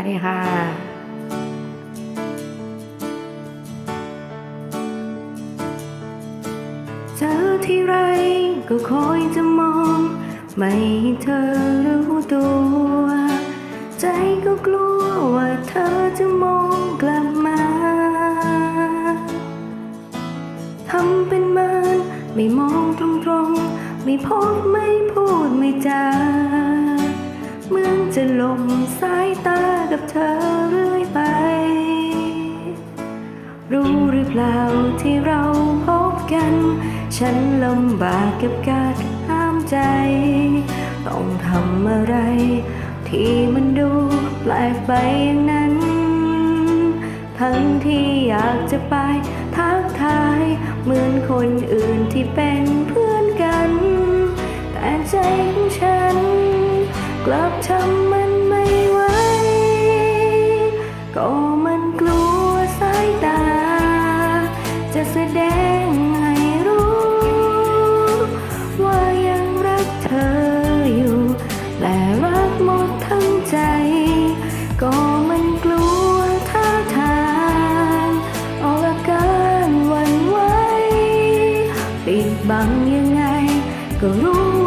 วัสดีค่ะเจอที่ไรก็คอยจะมอง ไม่ให้เธอรู้ตัว ใจก็กลัวว่าเธอจะมองกลับมา ทำเป็นมินไม่มองตรงๆ ไม่พบไม่พูดไม่จา เหมือนจะหลงสายตากับเธอเรื่อยไป รู้หรือเปล่าที่เราพบกัน ฉันลำบากกับการห้ามใจ ต้องทำอะไร ที่มันดูแปลกไปอย่างนั้น ทั้งที่อยากจะไปทักทายเหมือนคนอื่นที่เป็นเพื่อนกัน แต่ใจของฉัน ก็มันกลัวสายตา จะแสดงให้รู้ ว่ายังรักเธออยู่และรักหมดทั้งใจ ก็มันกลัวท่าทางออกอาการหวันไหวปิดบังยังไงก็รู้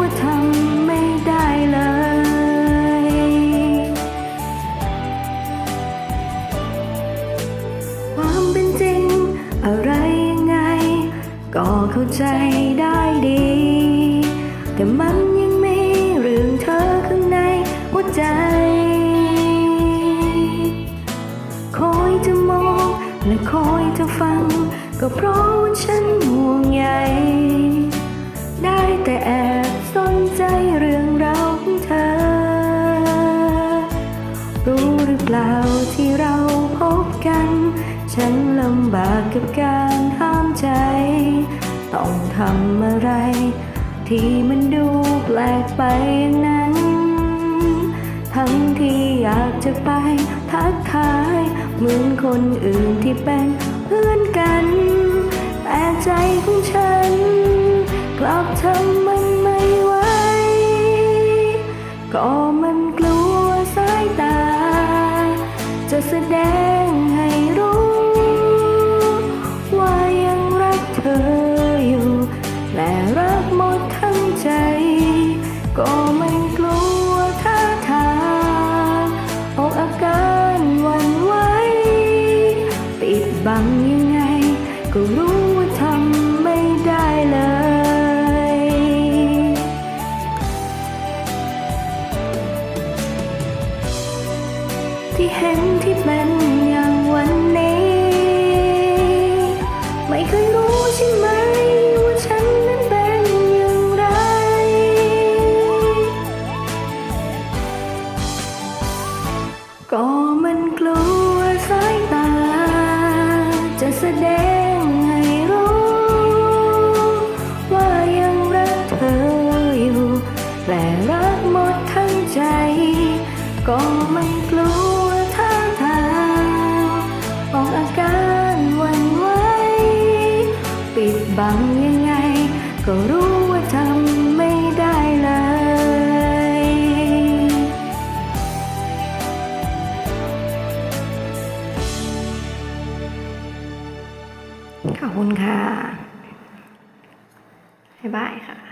ก็เข้าใจได้ดี แต่มันยังมีเรื่องเธอข้างในหัวใจคอยจะมองและคอยจะฟัง ก็เพราะว่าฉันห่วงใยได้แต่แอบสนใจเรื่องราวของเธอ รู้หรือเปล่าที่เราพบกัน ฉันลำบากกับการห้ามใจ ต้องทำอะไร ที่มันดูแปลกไปอย่างนั้น ทั้งที่อยากจะไปทักทายเหมือนคนอื่นที่เป็นเพื่อนกัน แต่ใจของฉัน กลับทำมันไม่ไหวก็มันกลัวสายตา จะแสดง ที่เห็นที่เป็นอย่างวันนี้ ไม่เคยรู้ใช่ไหมว่าฉันนั้นเป็นอย่างไร ก็มันกลัวสายตา จะแสดงให้รู้ ว่ายังรักเธออยู่ และรักหมดทั้งใจ ก็มันกลัว บังยังไง ก็รู้ว่าทำไม่ได้เลย ขอบคุณค่ะ บ๊ายบายค่ะ